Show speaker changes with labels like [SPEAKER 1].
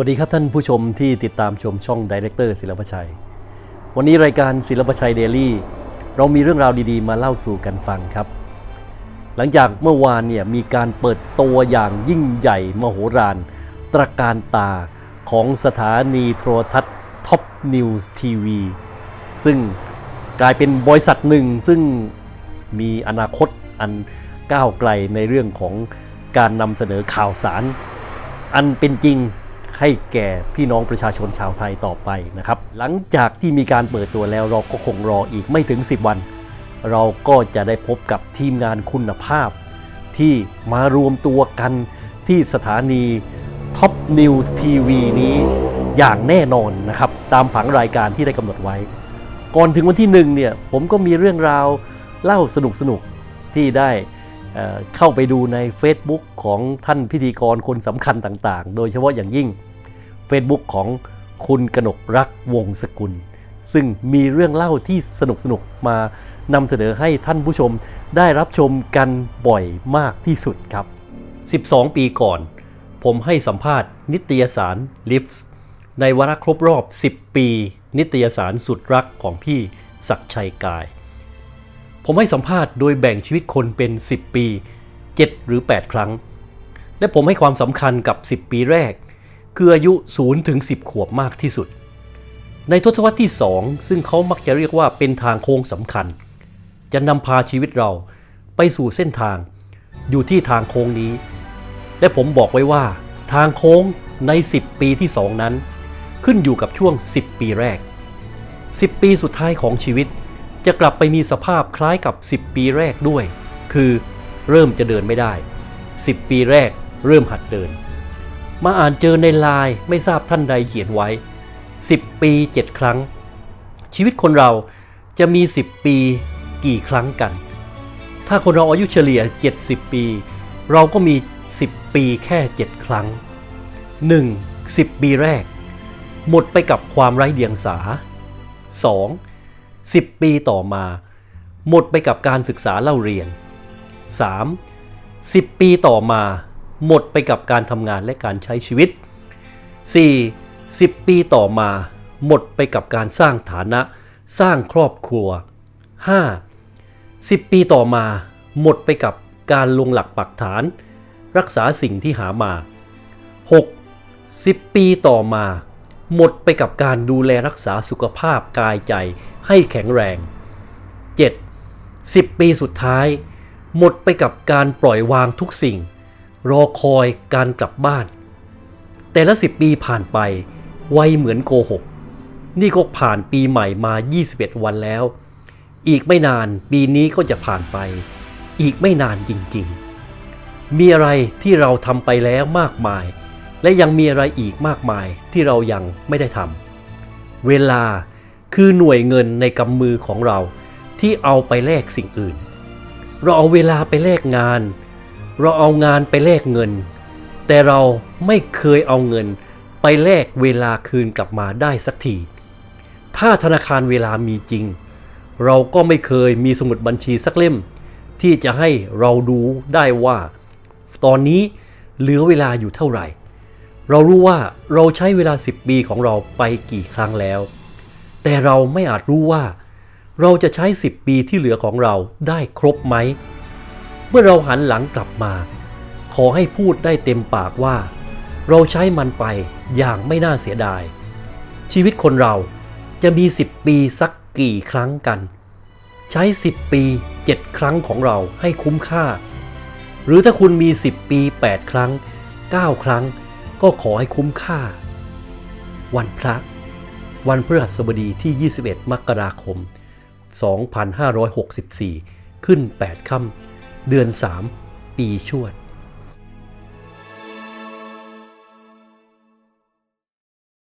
[SPEAKER 1] วัสดีครับท่านผู้ชมที่ติดตามชมช่องดีเรคเตอร์ศิลปชัย วันนี้รายการศิลปชัยเดลี่เรามีเรื่องราวดีๆ มาเล่าสู่กันฟังครับ หลังจากเมื่อวานเนี่ยมีการเปิดตัวอย่างยิ่งใหญ่มโหฬารตระการตาของสถานีโทรทัศน์ท็อปนิวส์ทีวีซึ่งกลายเป็นบริษัทหนึ่งซึ่งมีอนาคตอันก้าวไกลในเรื่องของการนำเสนอข่าวสาร อันเป็นจริง ให้แก่พี่น้องประชาชนชาวไทยต่อไปนะครับ หลังจากที่มีการเปิดตัวแล้วเราก็คงรออีกไม่ถึง 10 วัน เราก็จะได้พบกับทีมงานคุณภาพ ที่มารวมตัวกันที่สถานี Top News TV นี้อย่างแน่นอนนะครับ ตามผังรายการที่ได้กำหนดไว้ ก่อนถึงวันที่หนึ่งเนี่ยผมก็มีเรื่องราวเล่าสนุกๆที่ได้ เเข้าไปดูใน Facebook ของท่านพิธีกรคนสำคัญต่างๆ โดยเฉพาะอย่างยิ่ง Facebook ของคุณกนกรักวงศกุล ซึ่งมีเรื่องเล่าที่สนุกๆมานำเสนอให้ท่านผู้ชมได้รับชมกันบ่อยมากที่สุดครับ 12 ปีก่อน ผมให้สัมภาษณ์นิตยสาร l i f t ในวาระครบรอบ 10 ปี นิตยสารสุดรักของพี่ศักชัยกาย ผมให้สัมภาษณ์โดยแบ่งชีวิตคนเป็น 10 ปี 7 หรือ 8 ครั้ง และผมให้ความสำคัญกับ 10 ปีแรก คืออายุ0ถึง10 ขวบมากที่สุด ในทศวรรษที่ 2 ซึ่งเขามักจะเรียกว่าเป็นทางโค้งสำคัญ จะนำพาชีวิตเราไปสู่เส้นทาง อยู่ที่ทางโค้งนี้ และผมบอกไว้ว่า ทางโค้งใน 10 ปีที่ 2 นั้น ขึ้นอยู่กับช่วง 10 ปีแรก 10 ปีสุดท้ายของชีวิต จะกลับไปมีสภาพคล้ายกับ 10 ปีแรกด้วย คือเริ่มจะเดินไม่ได้ 10 ปีแรกเริ่มหัดเดิน มาอ่านเจอในไลน์ไม่ทราบท่านใดเขียนไว้ 10 ปี 7 ครั้ง ชีวิตคนเราจะมี 10 ปีกี่ครั้งกัน ถ้าคนเราอายุเฉลี่ย 70 ปี เราก็มี 10 ปีแค่ 7 ครั้ง 1. 10 ปีแรก หมดไปกับความไร้เดียงสา 2. 10 ปีต่อมา หมดไปกับการศึกษาเล่าเรียน 3. 10 ปีต่อมา หมดไปกับการทำงานและการใช้ชีวิต 4. 10 ปีต่อมา หมดไปกับการสร้างฐานะ สร้างครอบครัว 5. 10 ปีต่อมา หมดไปกับการลงหลักปักฐาน รักษาสิ่งที่หามา 6. 10 ปีต่อมา หมดไปกับการดูแลรักษาสุขภาพกายใจให้แข็งแรง 7. 10 ปีสุดท้าย หมดไปกับการปล่อยวางทุกสิ่ง รอคอยการกลับบ้าน แต่ละ 10 ปีผ่านไป ไวเหมือนโกหก นี่ก็ผ่านปีใหม่มา 21 วันแล้ว อีกไม่นานปีนี้ก็จะผ่านไป อีกไม่นานจริงๆ มีอะไรที่เราทำไปแล้วมากมาย และยังมีอะไรอีกมากมายที่เรายังไม่ได้ทำเวลาคือหน่วยเงินในกำมือของเราที่เอาไปแลกสิ่งอื่น เราเอาเวลาไปแลกงาน เราเอางานไปแลกเงิน แต่เราไม่เคยเอาเงินไปแลกเวลาคืนกลับมาได้สักที ถ้าธนาคารเวลามีจริง เราก็ไม่เคยมีสมุดบัญชีสักเล่ม ที่จะให้เราดูได้ว่า ตอนนี้เหลือเวลาอยู่เท่าไหร่ เรารู้ว่าเราใช้เวลา 10 ปีของเราไปกี่ครั้งแล้ว แต่เราไม่อาจรู้ว่า เราจะใช้ 10 ปีที่เหลือของเราได้ครบไหม เมื่อเราหันหลังกลับมา ขอให้พูดได้เต็มปากว่า เราใช้มันไปอย่างไม่น่าเสียดาย ชีวิตคนเราจะมี 10 ปีสักกี่ครั้งกัน ใช้ 10 ปี 7 ครั้งของเราให้คุ้มค่า หรือถ้าคุณมี 10 ปี 8 ครั้ง 9 ครั้ง ก็ขอให้คุ้มค่า วันพระ วันพฤหัสบดีที่ 21 มกราคม 2564 ขึ้น 8 ค่ำเดือน 3 ปีชวด